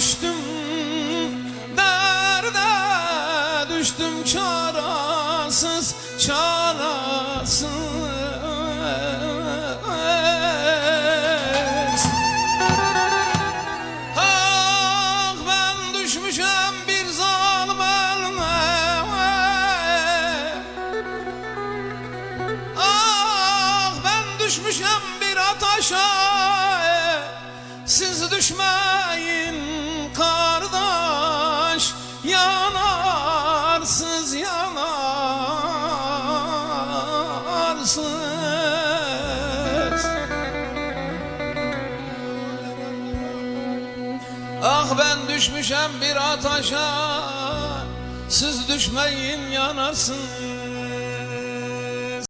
düştüm derde düştüm çarasız çarasız. Ah, ah, düşmüşem bir ataşa. Siz düşmeyin kardeş Yanarsız yanarsız. Ah ben düşmüşem bir ataşa Siz düşmeyin yanarsın